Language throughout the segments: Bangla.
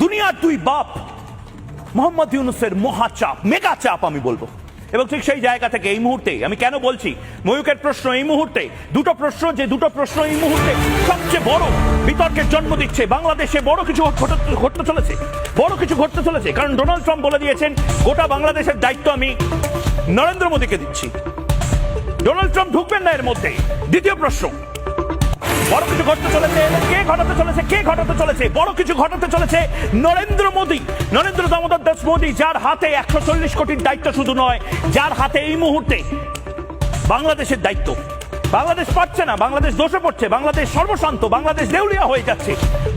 দুনিয়ার দুই বাপ, মোহাম্মদ ইউনুসের মহাচাপ মেগা চাপ আমি বলব। এবং ঠিক সেই জায়গা থেকে এই মুহূর্তে, আমি কেন বলছি? ময়ূকের প্রশ্ন এই মুহূর্তে, দুটো প্রশ্ন যে দুটো প্রশ্ন এই মুহূর্তে সবচেয়ে বড় বিতর্কের জন্ম দিচ্ছে। বাংলাদেশে বড় কিছু ঘটতে চলেছে, বড় কিছু ঘটতে চলেছে। কারণ ডোনাল্ড ট্রাম্প বলে দিয়েছেন, গোটা বাংলাদেশের দায়িত্ব আমি নরেন্দ্র মোদীকে দিচ্ছি। ডোনাল্ড ট্রাম্প ঢুকবেন না এর মধ্যে। দ্বিতীয় প্রশ্ন বড় কিছু ঘটতে চলেছে, কে ঘটাতে চলেছে, কে ঘটাতে চলেছে, বড় কিছু ঘটাতে চলেছে নরেন্দ্র মোদী। নরেন্দ্র দামোদর দাস মোদী, যার হাতে একশো চল্লিশ কোটির দায়িত্ব শুধু নয়, যার হাতে এই মুহূর্তে বাংলাদেশের দায়িত্ব। বাংলাদেশ পাচ্ছে না, বাংলাদেশ দোষে পড়ছে, বাংলাদেশ সর্বশান্ত, বাংলাদেশ দেউলিয়া হয়ে যাচ্ছে।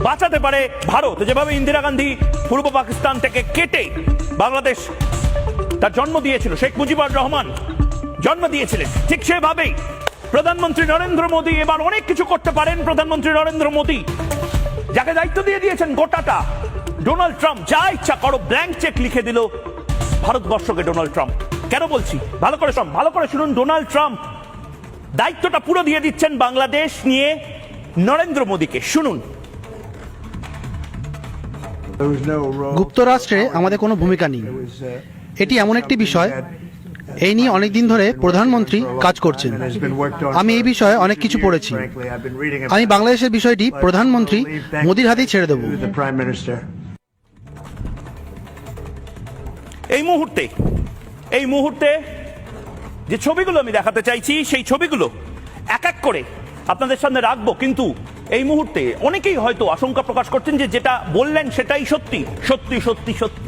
বাঁচাতে পারে ভারত। যেভাবে ইন্দিরা গান্ধী পূর্ব পাকিস্তান থেকে কেটে বাংলাদেশ তার জন্ম দিয়েছিল, শেখ মুজিবুর রহমান জন্ম দিয়েছিলেন, ঠিক সেভাবেই প্রধানমন্ত্রী নরেন্দ্র মোদী এবার অনেক কিছু করতে পারেন প্রধানমন্ত্রী নরেন্দ্র মোদী। যাকে দায়িত্ব দিয়ে দিয়েছেন গোটাটা ডোনাল্ড ট্রাম্প। যা ইচ্ছা করো ব্ল্যাঙ্ক চেক লিখে দিল ভারতবর্ষকে ডোনাল্ড ট্রাম্প। কেন বলছি? ভালো করে শুনুন ভালো করে শুনুন ডোনাল্ড ট্রাম্প দায়িত্বটা পুরো দিয়ে দিচ্ছেন বাংলাদেশ নিয়ে নরেন্দ্র মোদীকে। শুনুন. যুক্তরাষ্ট্রে আমাদের কোনো ভূমিকা নেই। Uh, এটি এমন একটি বিষয় এই নিয়ে অনেক দিন ধরে প্রধানমন্ত্রী কাজ করছেন। আমি এই বিষয়ে অনেক কিছু পড়েছি। আমি বাংলাদেশের বিষয়টি প্রধানমন্ত্রী মোদির হাতেই ছেড়ে দেব. এই মুহূর্তে এই মুহূর্তে যে ছবিগুলো আমি দেখাতে চাইছি, সেই ছবিগুলো এক এক করে আপনাদের সামনে রাখব। কিন্তু এই মুহূর্তে অনেকেই হয়তো আশঙ্কা প্রকাশ করছেন যে যেটা বললেন সেটাই সত্যি সত্যি সত্যি সত্যি।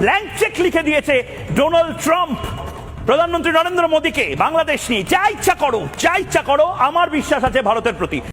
ব্ল্যাঙ্ক চেক লিখে দিয়েছে ডোনাল্ড ট্রাম্প। প্রধানমন্ত্রী নরেন্দ্র মোদীকে বাংলাদেশ নিয়ে যা ইচ্ছা করো, যা ইচ্ছা করো, আমার বিশ্বাস আছে ভারতের প্রতি।